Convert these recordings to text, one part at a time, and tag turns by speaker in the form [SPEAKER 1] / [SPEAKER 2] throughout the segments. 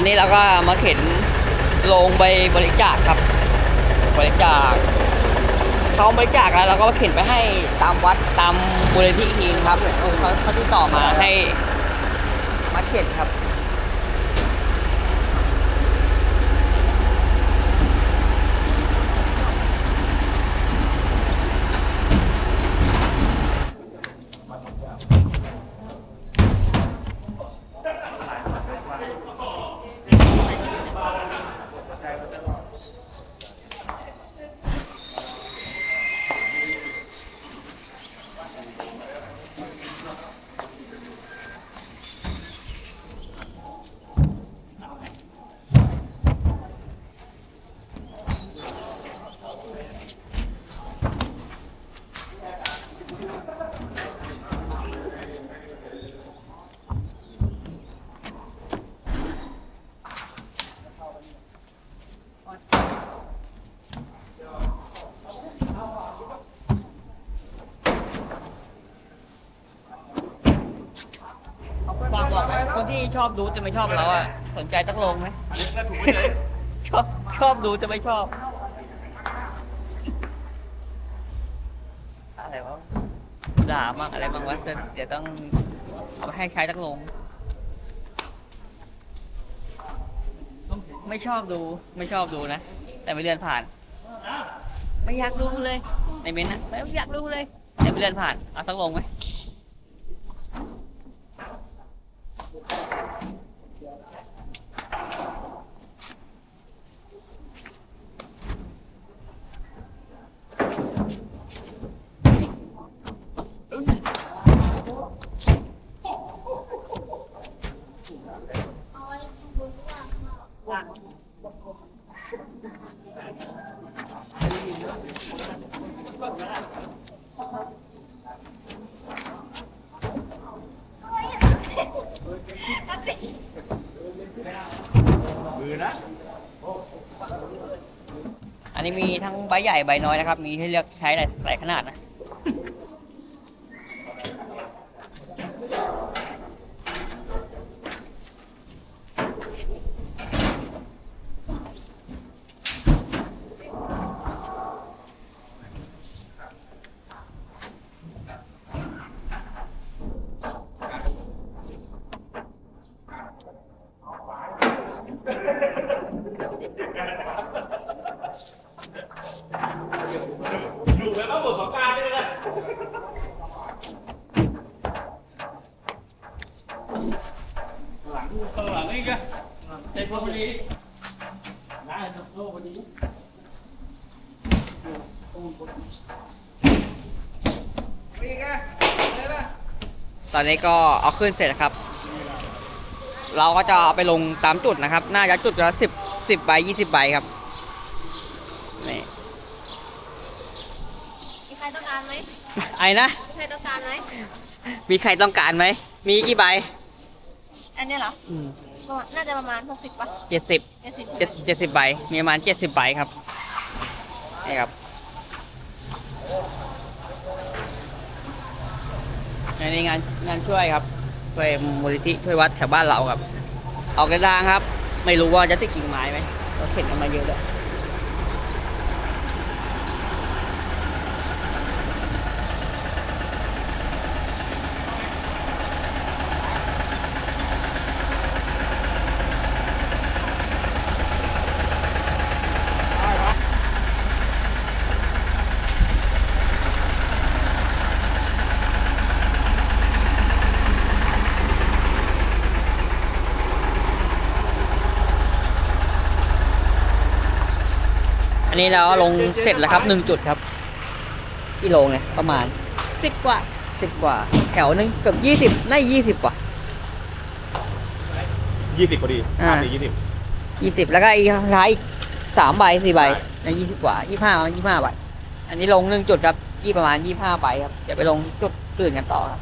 [SPEAKER 1] อันนี้เราก็มาเข็นลงไปบริจาคครับ บริจาคเขาบริจาคแล้วเราก็เข็นไปให้ตามวัดตามมูลนิธิอีกทีนครับเออเขาเขาติดต่อมาให้มาเข็นครับ ที่ชอบดูจะไม่ชอบเราอะ สนใจตักลงไหม ชอบชอบดูจะไม่ชอบ อะไรวะด่ามั่งอะไรบ้างวะจะเดี๋ยวต้องเอาไปให้ใช้ตักลง ไม่ชอบดูไม่ชอบดูนะ แต่ไม่เลื่อนผ่าน ไม่อยากดูเลย ในเมนต์นะไม่อยากดูเลย แต่ไม่เลื่อนผ่าน เอาตักลงไหม อันนี้มีทั้งใบใหญ่ใบน้อยนะครับ มีให้เลือกใช้หลายหลายขนาดนะ
[SPEAKER 2] อยู่แล้วก็หมดสงการ นี่เลยหลังหลังนี่ก็เต็มพอดีได้โตพอดี
[SPEAKER 1] ตอนนี้ก็เอาขึ้นเสร็จแล้วครับ เราก็จะเอาไปลงตามจุดนะครับ น่าจะจุดละสิบสิบใบยี่สิบใบครับนี่
[SPEAKER 3] มีใครต้องการไหม
[SPEAKER 1] ไอ้นะ
[SPEAKER 3] มีใครต้องการไหม
[SPEAKER 1] มีใครต้องการไหม มีกี่ใบ
[SPEAKER 3] อันเนี้ยเหรอประมาณน่าจะประมาณหกสิบป่ะ
[SPEAKER 1] เจ็ดสิบ
[SPEAKER 3] เจ็ดสิบ
[SPEAKER 1] เจ็ดเจ็ดสิบใบ มีประมาณเจ็ดสิบใบครับ นี่ครับอันนี้งานงานช่วยครับ ช่วยมูลนิธิช่วยวัดแถวบ้านเราครับ ออกกระดางครับ ไม่รู้ว่าจะติดกิ่งไม้ไหมเราเข็นกันมาเยอะเลย นนี้เราลงเสร็จแล้วครับหนึ่งจุดครับกี่โลเนี่ยประมาณ
[SPEAKER 3] สิบกว่า
[SPEAKER 1] สิบกว่า แถวนึงเกือบยี่สิบน่ายี่สิบกว่า
[SPEAKER 2] ยี่สิบพอดี
[SPEAKER 1] อ่า
[SPEAKER 2] ห้าสี่ยี่สิบ
[SPEAKER 1] ยี่สิบแล้วก็อีกท้ายอีกสามใบสี่ใบ
[SPEAKER 2] ใช่
[SPEAKER 1] ในยี่สิบกว่ายี่ห้ายี่ห้าใบอันนี้ลงหนึ่งจุดครับยี่ประมาณยี่ห้าใบครับเดี๋ยวไปลงจุดอื่นกันต่อครับ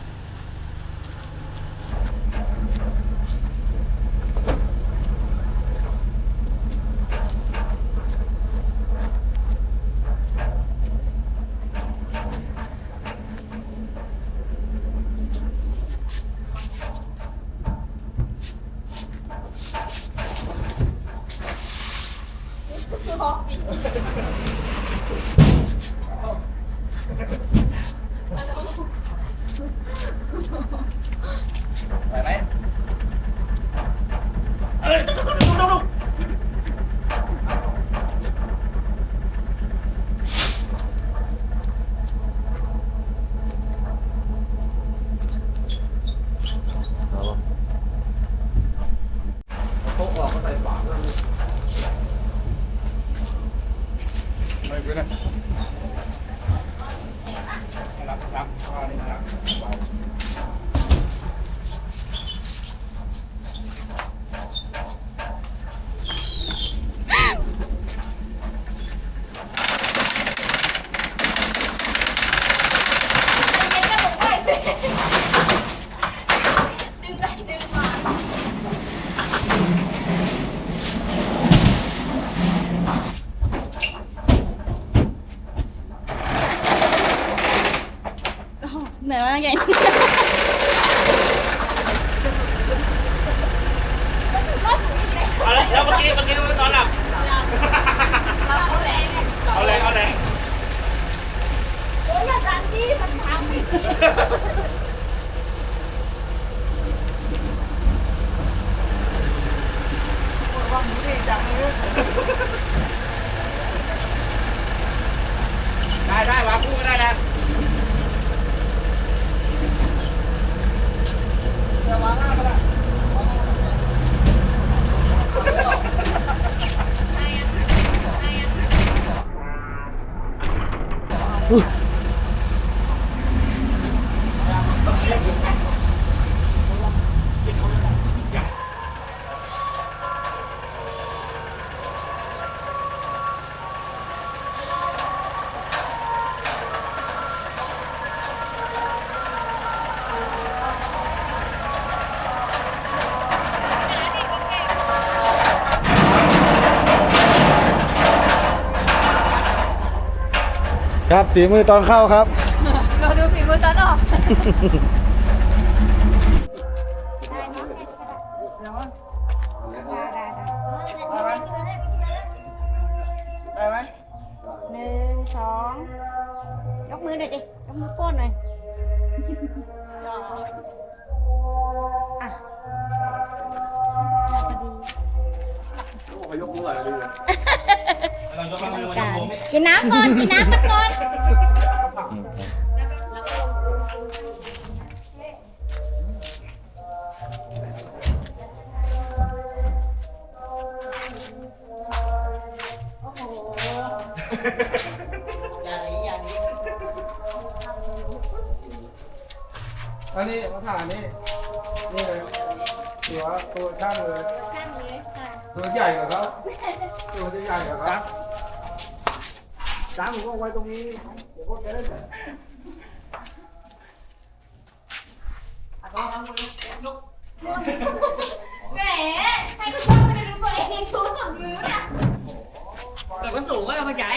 [SPEAKER 2] เขา
[SPEAKER 4] ออกก็ใส่ปากแล้ว
[SPEAKER 2] ไม่เป็นไรรับรับข้าวนี่รับ
[SPEAKER 3] เหนื่อยมากเก่ง
[SPEAKER 2] เอาเลยแล้วเมื่อกี้เมื่อกี้ตอนหลับเอาแรงเอาแรง
[SPEAKER 3] โอ้ยอย่าดันดิมันทำอีก
[SPEAKER 4] ว่าหมูเอกอย่างนี้
[SPEAKER 2] ได้ได้วางคู่ก็ได้นะ
[SPEAKER 4] จะวางล่างก็ได้วางล่างก็ได้
[SPEAKER 3] ใครอะใครอะ
[SPEAKER 4] ครับสีมือตอนเข้าครับ
[SPEAKER 3] เราดูฝีมือตอนออก
[SPEAKER 4] ได้ไหม
[SPEAKER 3] หนึ่งสองยกมือหน่อยดิ ยกมือโป้นหน่อย
[SPEAKER 4] ยกมืออะไรดี
[SPEAKER 2] เราจะมาดูวัน
[SPEAKER 3] การ
[SPEAKER 2] ผม
[SPEAKER 3] กินน้ำก่อน กินน้ำมันก่อน
[SPEAKER 1] อย่างนี้อย่างนี้
[SPEAKER 4] อันนี้มาถ่ายนี่นี่เลยตัวตัวช่างเลย
[SPEAKER 3] ข้างเลยค่ะ
[SPEAKER 4] ตัวใหญ่กว่าเขาตัวจะใหญ่กว่าเขาจ้างผมก็ไว้ตรงนี้เดี๋ยวพวกแกได้
[SPEAKER 3] แหมให้ทุกคนไม่ได้รู้ตัวเองชูสองมือน่ะ
[SPEAKER 1] แต่ก็สูงก็เอามาใหญ่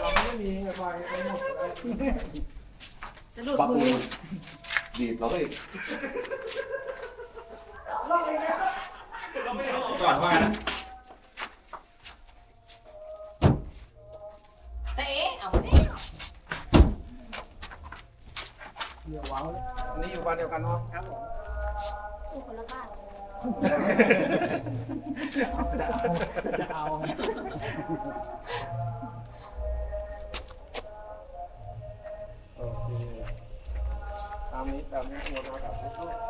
[SPEAKER 4] เราไม่มีไงไฟไม่หมดเลย
[SPEAKER 1] จะดูดมือ
[SPEAKER 5] ดีบเรา ก็อีก
[SPEAKER 2] ก่อนว่านะ
[SPEAKER 3] เตะเอาเลย
[SPEAKER 4] เดี๋ยววางไว้อันนี้อยู่บ้านเดียวกันเนาะครับผม
[SPEAKER 3] อยู่คนละบ้าน
[SPEAKER 4] จะเอาโอเคตามนี้ตามนี้หมดแล้วครับ